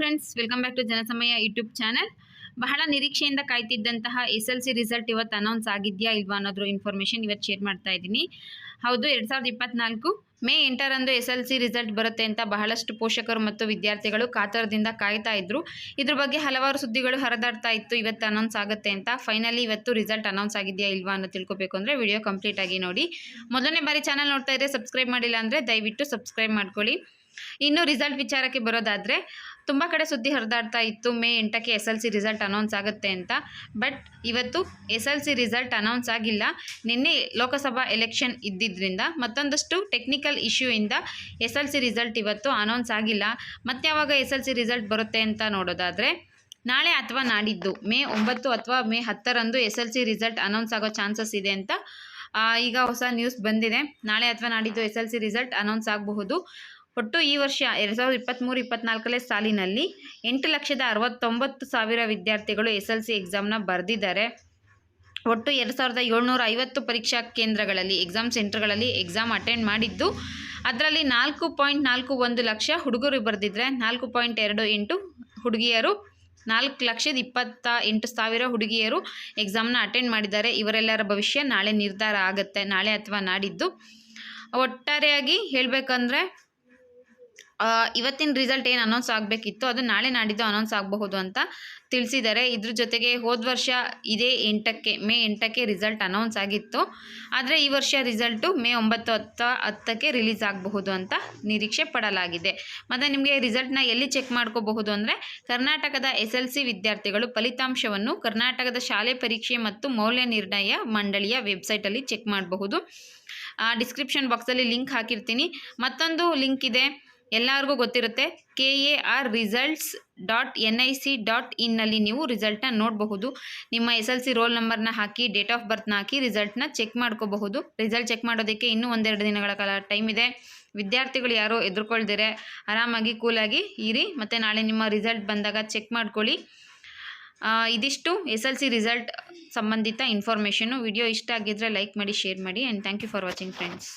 Friends welcome back to Janasamaya YouTube channel ಬಹಳ ನಿರೀಕ್ಷೆಯಿಂದ ಕಾಯ್ತಿದ್ದಂತಹ ಎಸ್ ಎಲ್ ಸಿ ರಿಸಲ್ಟ್ ಇವತ್ತು ಅನೌನ್ಸ್ ಆಗಿದೆಯಾ ಇಲ್ವಾ ಅನ್ನೋದ್ರ ಇನ್ಫಾರ್ಮೇಷನ್ ಇವತ್ತು ಶೇರ್ ಮಾಡ್ತಾ ಇದ್ದೀನಿ. ಹೌದು, ಎರಡು ಸಾವಿರದ ಇಪ್ಪತ್ನಾಲ್ಕು ಮೇ ಎಂಟರಂದು ಎಸ್ ಎಲ್ ಸಿ ರಿಸಲ್ಟ್ ಬರುತ್ತೆ ಅಂತ ಬಹಳಷ್ಟು ಪೋಷಕರು ಮತ್ತು ವಿದ್ಯಾರ್ಥಿಗಳು ಕಾತರದಿಂದ ಕಾಯ್ತಾ ಇದ್ರು. ಇದ್ರ ಬಗ್ಗೆ ಹಲವಾರು ಸುದ್ದಿಗಳು ಹರಿದಾಡ್ತಾ ಇತ್ತು. ಇವತ್ತು ಅನೌನ್ಸ್ ಆಗುತ್ತೆ ಅಂತ. ಫೈನಲಿ ಇವತ್ತು ರಿಸಲ್ಟ್ ಅನೌನ್ಸ್ ಆಗಿದೆಯಾ ಇಲ್ವಾ ಅನ್ನೋ ತಿಳ್ಕೊಬೇಕು ಅಂದರೆ ವಿಡಿಯೋ ಕಂಪ್ಲೀಟ್ ಆಗಿ ನೋಡಿ. ಮೊದಲನೇ ಬಾರಿ ಚಾನಲ್ ನೋಡ್ತಾ ಇದ್ರೆ ಸಬ್ಸ್ಕ್ರೈಬ್ ಮಾಡಿಲ್ಲ ಅಂದರೆ ದಯವಿಟ್ಟು ಸಬ್ಸ್ಕ್ರೈಬ್ ಮಾಡ್ಕೊಳ್ಳಿ. ಇನ್ನು ರಿಸಲ್ಟ್ ವಿಚಾರಕ್ಕೆ ಬರೋದಾದರೆ ತುಂಬ ಕಡೆ ಸುದ್ದಿ ಹರಿದಾಡ್ತಾ ಇತ್ತು. ಮೇ ಎಂಟಕ್ಕೆ S L C result announce ಆಗುತ್ತೆ ಅಂತ. ಬಟ್ ಇವತ್ತು S L C result announce ಆಗಿಲ್ಲ. ನಿನ್ನೆ ಲೋಕಸಭಾ ಎಲೆಕ್ಷನ್ ಇದ್ದಿದ್ದರಿಂದ ಮತ್ತೊಂದಷ್ಟು ಟೆಕ್ನಿಕಲ್ ಇಶ್ಯೂಯಿಂದ ಎಸ್ ಎಲ್ ಸಿ ರಿಸಲ್ಟ್ ಇವತ್ತು ಅನೌನ್ಸ್ ಆಗಿಲ್ಲ. ಮತ್ತೆ ಯಾವಾಗ ಎಸ್ ಎಲ್ ಸಿ ರಿಸಲ್ಟ್ ಬರುತ್ತೆ ಅಂತ ನೋಡೋದಾದರೆ, ನಾಳೆ ಅಥವಾ ನಾಡಿದ್ದು, ಮೇ ಒಂಬತ್ತು ಅಥವಾ ಮೇ ಹತ್ತರಂದು S L C result announce ಆಗೋ ಚಾನ್ಸಸ್ ಇದೆ ಅಂತ ಈಗ ಹೊಸ ನ್ಯೂಸ್ ಬಂದಿದೆ. ನಾಳೆ ಅಥವಾ ನಾಡಿದ್ದು S L C result announce ಆಗಬಹುದು. ಒಟ್ಟು ಈ ವರ್ಷ ಎರಡು ಸಾವಿರದ ಇಪ್ಪತ್ತ್ಮೂರು ಇಪ್ಪತ್ತ್ನಾಲ್ಕನೇ ಸಾಲಿನಲ್ಲಿ ಎಂಟು ಲಕ್ಷದ ಅರವತ್ತೊಂಬತ್ತು ಸಾವಿರ ವಿದ್ಯಾರ್ಥಿಗಳು ಎಸ್ ಎಲ್ ಸಿ ಎಕ್ಸಾಮ್ನ ಬರೆದಿದ್ದಾರೆ. ಒಟ್ಟು ಎರಡು ಸಾವಿರದ ಏಳ್ನೂರ ಐವತ್ತು ಪರೀಕ್ಷಾ ಕೇಂದ್ರಗಳಲ್ಲಿ ಎಕ್ಸಾಮ್ ಸೆಂಟರ್ಗಳಲ್ಲಿ ಎಕ್ಸಾಮ್ ಅಟೆಂಡ್ ಮಾಡಿದ್ದು. ಅದರಲ್ಲಿ ನಾಲ್ಕು ಪಾಯಿಂಟ್ ನಾಲ್ಕು ಒಂದು ಲಕ್ಷ ಹುಡುಗರು ಬರೆದಿದ್ರೆ ನಾಲ್ಕು ಪಾಯಿಂಟ್ ಎರಡು ಎಂಟು ಹುಡುಗಿಯರು, ನಾಲ್ಕು ಲಕ್ಷದ ಇಪ್ಪತ್ತ ಎಂಟು ಸಾವಿರ ಹುಡುಗಿಯರು ಎಕ್ಸಾಮ್ನ ಅಟೆಂಡ್ ಮಾಡಿದ್ದಾರೆ. ಇವರೆಲ್ಲರ ಭವಿಷ್ಯ ನಾಳೆ ನಿರ್ಧಾರ ಆಗುತ್ತೆ, ನಾಳೆ ಅಥವಾ ನಾಡಿದ್ದು. ಒಟ್ಟಾರೆಯಾಗಿ ಹೇಳಬೇಕಂದ್ರೆ ಇವತ್ತಿನ ರಿಸಲ್ಟ್ ಏನು ಅನೌನ್ಸ್ ಆಗಬೇಕಿತ್ತು? ಅದು ನಾಳೆ ನಾಡಿದ್ದು ಅನೌನ್ಸ್ ಆಗಬಹುದು ಅಂತ ತಿಳಿಸಿದ್ದಾರೆ. ಇದ್ರ ಜೊತೆಗೆ ಹೋದ ವರ್ಷ ಇದೇ ಎಂಟಕ್ಕೆ, ಮೇ ಎಂಟಕ್ಕೆ ರಿಸಲ್ಟ್ ಅನೌನ್ಸ್ ಆಗಿತ್ತು. ಆದರೆ ಈ ವರ್ಷ ರಿಸಲ್ಟು ಮೇ ಒಂಬತ್ತು ಹತ್ತ, ಹತ್ತಕ್ಕೆ ರಿಲೀಸ್ ಆಗಬಹುದು ಅಂತ ನಿರೀಕ್ಷೆ ಪಡಲಾಗಿದೆ. ಮತ್ತು ನಿಮಗೆ ರಿಸಲ್ಟ್ನ ಎಲ್ಲಿ ಚೆಕ್ ಮಾಡ್ಕೋಬಹುದು ಅಂದರೆ ಕರ್ನಾಟಕದ ಎಸ್ ಎಲ್ ಸಿ ವಿದ್ಯಾರ್ಥಿಗಳು ಫಲಿತಾಂಶವನ್ನು ಕರ್ನಾಟಕದ ಶಾಲೆ ಪರೀಕ್ಷೆ ಮತ್ತು ಮೌಲ್ಯ ನಿರ್ಣಯ ಮಂಡಳಿಯ ವೆಬ್ಸೈಟಲ್ಲಿ ಚೆಕ್ ಮಾಡಬಹುದು. ಡಿಸ್ಕ್ರಿಪ್ಷನ್ ಬಾಕ್ಸಲ್ಲಿ ಲಿಂಕ್ ಹಾಕಿರ್ತೀನಿ. ಮತ್ತೊಂದು ಲಿಂಕ್ ಇದೆ. ಎಲ್ಲರಿಗೂ ಗೊತ್ತಿರುತ್ತೆ. K A R results dot N I C dot ಇನ್ನಲ್ಲಿ ನೀವು ರಿಸಲ್ಟ್ನ ನೋಡಬಹುದು. ನಿಮ್ಮ ಎಸ್ ಎಲ್ ಸಿ ರೋಲ್ ನಂಬರ್ನ ಹಾಕಿ ಡೇಟ್ ಆಫ್ ಬರ್ತ್ನ ಹಾಕಿ ರಿಸಲ್ಟ್ನ ಚೆಕ್ ಮಾಡ್ಕೋಬಹುದು. ರಿಸಲ್ಟ್ ಚೆಕ್ ಮಾಡೋದಕ್ಕೆ ಇನ್ನೂ ಒಂದೆರಡು ದಿನಗಳ ಕಾಲ ಟೈಮ್ ಇದೆ. ವಿದ್ಯಾರ್ಥಿಗಳು ಯಾರೋ ಎದುರ್ಕೊಳ್ದಿರೆ, ಆರಾಮಾಗಿ, ಕೂಲಾಗಿ ಇರಿ. ಮತ್ತು ನಾಳೆ ನಿಮ್ಮ ರಿಸಲ್ಟ್ ಬಂದಾಗ ಚೆಕ್ ಮಾಡ್ಕೊಳ್ಳಿ. ಇದಿಷ್ಟು ಎಸ್ ಎಲ್ ಸಿ ರಿಸಲ್ಟ್ ಸಂಬಂಧಿತ ಇನ್ಫಾರ್ಮೇಷನು ವಿಡಿಯೋ ಇಷ್ಟ ಆಗಿದ್ದರೆ ಲೈಕ್ ಮಾಡಿ ಶೇರ್ ಮಾಡಿ and thank you for watching friends